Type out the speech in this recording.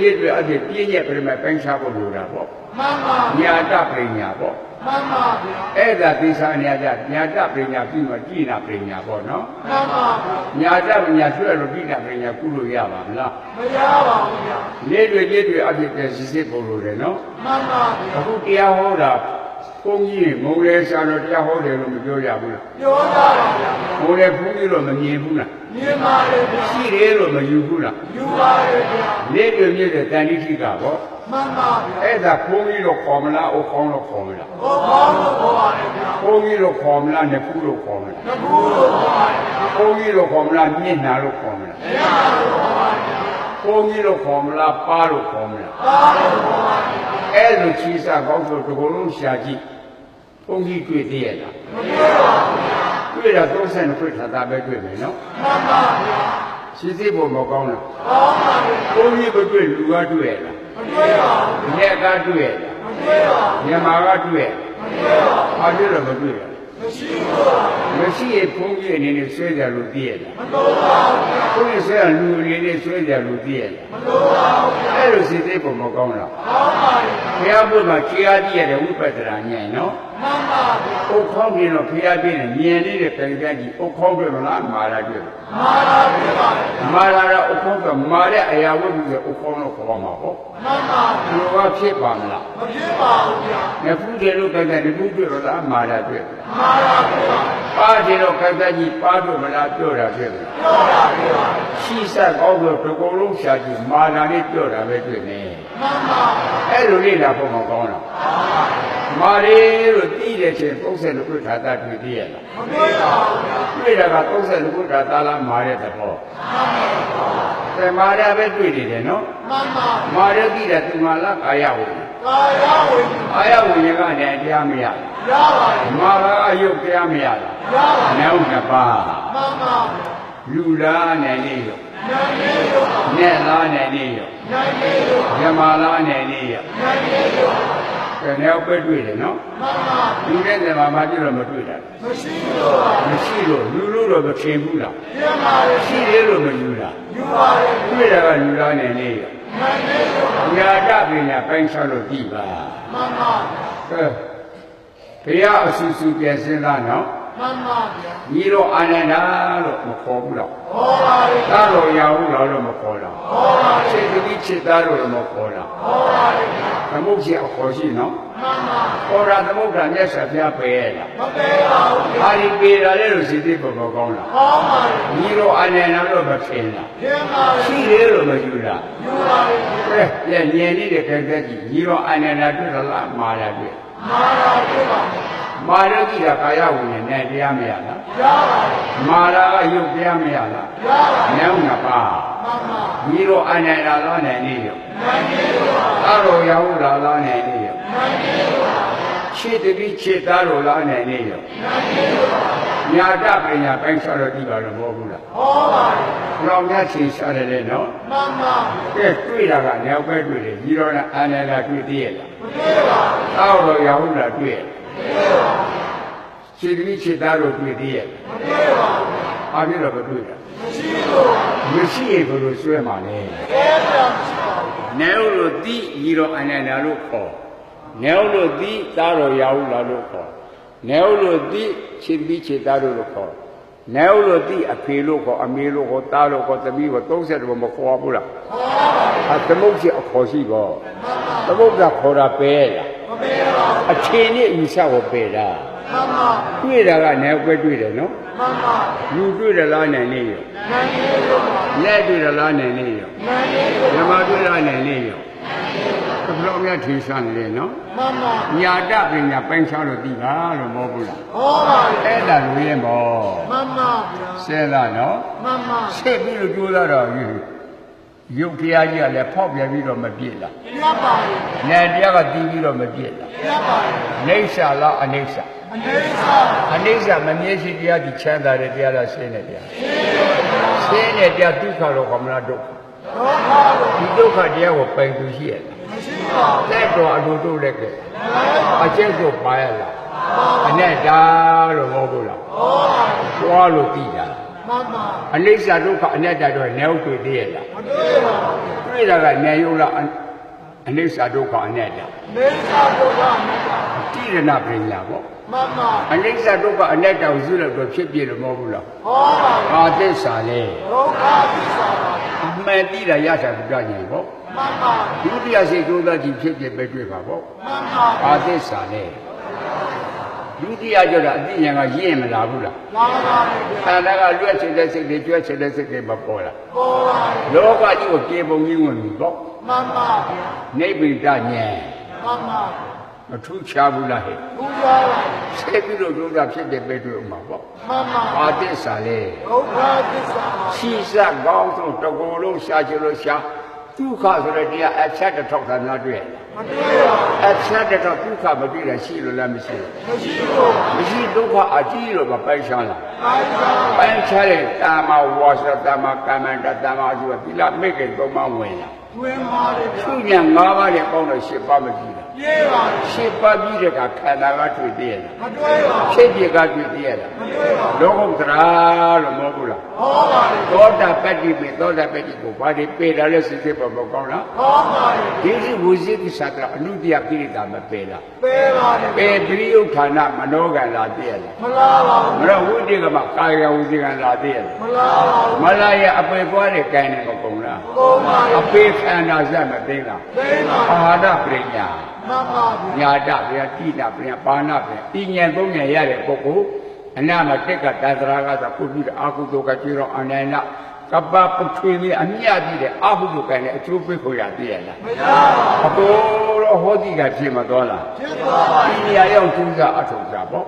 ဒီတွေအဖြစ်ပြည့်ညက်ပြိမဲ့ပိုင်းခြားဖို့လိုတာပေါ့မှန်ပါညာတပညာပေါ့မှန်ပါဗျာအဲ့ဒါသိစာနေရာကြညာတပညာပြီးမှကြည်နာပညာပေါ့နော်မှန်ပါဗျာညာတပညာဆွဲလို့ကြည်နာပညာကုလို့ရပါမလားမရပါဘူးဗျာနေတွေကြည့်တွေအဖြစ်ပြစစ်စစ်ပုံလို့တယ်နော်မှန်ပါဗျာအခုတရားဟောတာ ဘုန်းကြီးမုံလဲရှာတော့တရားဟောတယ်လို့မပြောရဘူးလားပြောကြပါဗျာမုံလဲဘုန်းကြီးလို့မမြင်ဘူးလားမြင်ပါလေဗျာရှိတယ်လို့မယူဘူးလားယူပါလေဗျာနေတွေမြင့်တဲ့တန်တိခိကပေါ့မှန်ပါဗျာအဲ့ဒါဘုန်းကြီးလို့ခေါ်မလားအိုခေါင်းလို့ခေါ်မလားဘောကောင်းလို့ခေါ်ပါလေဗျာဘုန်းကြီးလို့ခေါ်မလားနှစ်ခုလို့ခေါ်မလားငကူလို့ခေါ်ပါလေဗျာဘုန်းကြီးလို့ခေါ်မလားမျက်နှာလို့ခေါ်မလားမရလို့ခေါ်ပါလေဗျာဘုန်းကြီးလို့ခေါ်မလားပါးလို့ခေါ်မလားပါလို့ခေါ်ပါလေဗျာအဲ့လိုချီးစားကောင်းဆိုဒီကုလုံးရှာကြည့် ဘုန်းကြီးတွေ့သေးရဲ့လားမတွေ့ပါဘူးဗျာတွေ့တာ32ခွတ်ထာတာပဲတွေ့မယ်နော်မှန်ပါဗျာရှိသေးဖို့မကောင်းလားကောင်းပါလေဘုန်းကြီးမတွေ့လူကတွေ့ရဲ့လားမတွေ့ပါဘူးညက်ကတွေ့ရဲ့လားမတွေ့ပါဘူးမြန်မာကတွေ့ရဲ့မတွေ့ပါဘူးအားတွေ့တော့မတွေ့ရမရှိဘူးလားမရှိရင်ဘုန်းကြီးအနေနဲ့ဆွဲကြလို့သိရဲ့လားမလို့ပါဘူးဗျာဘုန်းကြီးဆွဲရလူအနေနဲ့ဆွဲကြလို့သိရဲ့လားမလို့ပါဘူးဗျာအဲ့လိုစိတ်သေးဖို့မကောင်းလားကောင်းပါလေဗျာဘုရားဘုရားခြေအားကြည့်ရတဲ့ဝိပဿနာဉာဏ်နော်မှန်ပါဗျာ။ဥခေါင်းပြင်းတော့ဘုရားပြင်းနဲ့ဉာဏ်လေးနဲ့ပြန်ပြန်ကြည့်ဥခေါင်းပြမလားမာရာပြမာလာပြပါလေမာရာကဥခေါင်းကမာတဲ့အရာဝတ္ထုဆိုဥခေါင်းတော့ခေါ်မှာပေါ့မှန်ပါ။ဒီလိုကဖြစ်ပါမလားမဖြစ်ပါဘူးဗျာ။ငဖူးတယ်လို့ပြန်ပြန်ဒီခုပြတော့လားမာရာပြမာလာပြပါ။ပါတယ်တော့ကတ္တကြီးပါပြမလားပြောတာပြမလားပြောတာပြပါ။ရှိဆက်ကောင်းဆိုဒီကုလုံးရှာကြည့်မာရာလေးပြောတာပဲတွေ့နေမှန်ပါ။အဲ့လိုလေးလာဖို့မကောင်းလား။မာ ရီလို့တည်တဲ့ချင်း30လို့ပြထားတာတွေ့သေးရဲ့လားမတွေ့ပါဘူးဗျာတွေ့တာက30ခုတာတာလာမာတဲ့သဘော။အဲမာရပဲတွေ့နေတယ်နော်မှန်ပါ။မာရတိတာသူမာလာကာယဝိညာဉ်ကာယဝိညာဉ်။အာယဝိညာဉ်ကနေတရားမရဘူးရပါလေ။မာရအယုတ်တရားမရဘူးရပါ။နောက်နှစ်ပါးမှန်ပါလူလားနဲ့နေရောနိုင်နေရော။နဲ့လားနဲ့နေရောနိုင်နေရော။မြမလားနဲ့နေရောနိုင်နေရော။ အဲနောက်ပဲတွေ့တယ်နော်မှန်ပါ။လူတဲ့နေရာမှာပြတော့မတွေ့တာမရှိလို့ပါ။မရှိလို့လူလို့တော့မထင်ဘူးလားပြပါလေ။ရှိတယ်လို့မယူတာယူပါလေ။တွေ့တာကလူလားနဲ့နေရောနိုင်နေရော။ညာတပညာပိုင်းခြားလို့ကြည့်ပါမှန်ပါကဲဘုရားအဆူဆူပြန်စင်းသားနော် မှန်ပါဗျာညီတော်အာနန္ဒာလို့မခေါ်ဘူးတော့ဟောပါလေသာတော်ရာဟုလားလို့မခေါ်တော့ဟောပါလေစေတတိจิตသားလို့မခေါ်တော့ဟောပါလေသမုတ်ကြီးအခေါ်ရှိနော်မှန်ပါခေါ်တာသမုတ်တာမြတ်စွာဘုရားပယ်ရလားမပေပါဘူးဗျာအာဒီပေတာလေလို့စိတ်သိပုံမကောင်းလားဟောပါလေညီတော်အာနန္ဒာလို့မထင်လားပြပါလေရှိတယ်လို့မယူလားယူပါလေကဲပြန်ညင်နေတဲ့ခက်ခက်ကြီးညီတော်အာနန္ဒာတွေ့တော့လားမာရာတွေ့ မာလာပြပါလေမာရတိကကာယဝိညာဉ်နဲ့တရားမရလားရပါလေမာရာကယုတ်တရားမရလားရပါလေနောက်နှစ်ပါးမှန်ပါညီတော်အနန္တလာနဲ့နေရောနိုင်နေရောသာတော်ရဟုလာလာနဲ့နေရောနိုင်နေ ရောခြေတပိခြေသားတော်လာနဲ့နေရောနိုင်နေရောညာတပညာပိုင်းခြားတော့ဒီပါတော့မဟုတ်ဘူးလားဟောပါလေဘုရားမြတ်ရှင်ရှာတယ်လေနော်မှန်ပါကဲတွေ့တာကနောက်ပဲတွေ့တယ်ညီတော်နဲ့အနန္တတွေ့သေးရဲ့လားမတွေ့ပါဘူးသာတော်ရဟုလာတွေ့ရဲ့ခြေတပိခြေသားတော်တွေ့သေးရဲ့မတွေ့ပါဘူးအားပြတော့မတွေ့တာမရှိလို့မရှိရင်ဘယ်လိုဆွဲမှာလဲကဲပြမရှိပါဘူးနေဦးလို့တိညီတော်အနန္တလို့ခေါ် နေဦးလို့တိသာတော်ရဟုလာလို့ခေါ်နေဦးလို့တိခြေတပိခြေသားတို့လို့ခေါ်နေဦးလို့တိအဖေလို့ခေါ်အမေလို့ခေါ်သားလို့ခေါ်သမီးကို30ဘမခေါ်ဘူးလားဟောပါလေအသမုတ်ကြီးအခေါ်ရှိပေါ့သမုတ်ကခေါ်တာပဲလားမပေပါဘူးအချိန်နဲ့အယူဆကိုပဲတာမှန်ပါတွေ့တာကနေကွဲတွေ့တယ်နော်မှန်ပါလူတွေ့တယ်လားနဲ့နေရောနိုင်နေရောလက်တွေ့တယ်လားနဲ့နေရောနိုင်နေရောဓမ္မတွေ့လားနဲ့နေရော ဘယ်လိုများထင်ရှားနေလဲနော်မှန်ပါညာတပညာပိုင်းခြားလို့ဒီပါလို့မဟုတ်ဘူးလားဟောပါလေအဲ့ဒါလူရဲ့မောမှန်ပါဗျာဆဲလာနော်မှန်ပါဆက်ပြီးလို့ကြိုးစားတော့ယူရုပ်တရားကြီးကလည်းဖောက်ပြန်ပြီးတော့မပြည့်လားပြပါလေ။ဉာဏ်တရားကတည်ပြီးတော့မပြည့်လားပြပါလေ။နေဆာလားအနေဆာအနေစာအနေဆာမမြဲရှိတရားဒီချမ်းသာတဲ့တရားလားရှင်းတဲ့တရား။ရှင်းတဲ့တရားဒုက္ခတော့ကမလားဒုက္ခတော့ခါလို့။ဒီဒုက္ခတရားကိုပိုင်သူရှိရလား မရှိပါဘူး။တဲ့တော်အလိုတို့လက်ကဲနိုင်ပါအကျင့်ကိုပါရလား။အနဲ့တာလို့မဟုတ်ဘူးလားဟောပါလေ။သွားလို့တည်တာမှန်ပါ။အနေဆာဒုက္ခအနဲ့တာတော့နေဟုတ်တွေ့သေးရဲ့လားမတွေ့ပါဘူး။တွေ့တာကနေယုတ်လားအအနိစ္စဒုက္ခအနတ္တနေသာဒုက္ခမေတ္တာတိရဏပညာပေါ့မမအနိစ္စဒုက္ခအနတ္တကိုဇုလို့တော့ဖြစ်ပြလို့မဟုတ်ဘူးလားဟောပါလေအာသစ္စာလေဒုက္ခသစ္စာပါအမှန်တိတာရတာဘုရားဉာဏ်ပေါ့ မမဒုတိယစိတ်သိုးသားကြီးဖြစ်ပြပဲတွေ့ပါပေါ့မမအာသစ္စာလေဒုတိယကျတော့အတိဉာဏ်ကရင့်မလာဘူးလားလာပါလေခန္ဓာကလွတ်ချင်တဲ့စိတ်တွေကျွတ်ချင်တဲ့စိတ်တွေမပေါ်လာပေါ်ပါလေလောကကြီးကိုပြေပုံကြီးဝင်ပြီပေါ့မမနိဗ္ဗိတဉာဏ်မမမထူးခြားဘူးလားဟဲ့ပူဇော်ပါလေဆက်ပြီးတော့ဒုက္ခဖြစ်တဲ့ပဲတွေ့ဥမှာပေါ့မမအာသစ္စာလေဒုက္ခသစ္စာပါရှိစကောင်းဆုံးတကူလုံးရှာချလို့ရှာ ဒုက္ခဆိုတဲ့တရားအချက်တစ်ထောက်သာများတွေ့မတွေ့ရအချက်တစ်ထောက်ဒုက္ခမတွေ့တာရှိလို့လားမရှိဘူးမရှိလို့မရှိဒုက္ခအကြီးလို့မပိုင်ရှားလားပိုင်းသာပိုင်ရှားတဲ့တာမဝါစတာမကမ္မန္တတာမအစုသီလမိတ်ကသုံးပါဝင်လာတွင်ပါလေဗျာသူညာ၅ပါးနဲ့ပေါင်းတော့၈ပါးမကြည့်လား ပြေးပါလေ၈ပါးပြီးတဲ့ကခန္ဓာကတွေ့သေးရလားမတွေ့ပါဖြစ်ပြကတွေ့သေးရလားမတွေ့ပါလောကုတ္တရာလို့မဟုတ်ဘူးလားဟောပါလေသောတာပတ္တိပေသောတာပတ္တိကိုဘာတွေပေတာလဲစစ်စစ်ပေါ်မကောင်းလားဟောပါလေဒီဒီဝိဇိကိသတအနုတ္တယပိရိတာမပေလားပေပါလေပေပရိယုဌာနမနောကံလာတည်းရလားမလားပါမရဝိတေကမကာယဝိဇိကံလာတည်းရလားမလားပါမလာရအပေပွားတဲ့ကံနဲ့မကုန်လားကုန်ပါလေအပေခန္ဓာစက်မသိလားပေပါအာဟာရပရိညာမမဗျာညာတဗျာတိတဗျာပါဏဗျာဤဉာဏ်သုံးဉာဏ်ရတဲ့ပုဂ္ဂိုလ်အနာမတက်ကတသရာကသာပုဒ်ပြီးအာဟုတောကကျွေးတော့အနန္တကပ္ပပထွေလေးအမြတ်ကြီးတဲ့အာဟုတောကံနဲ့အကျိုးပေးခွင့်ရသေးရလားမရပါအကိုတော့ဟောတိကဖြစ်မသွားလားဖြစ်သွားပါဒီနေရာရောက်ကျူးစားအထုံစားပေါ့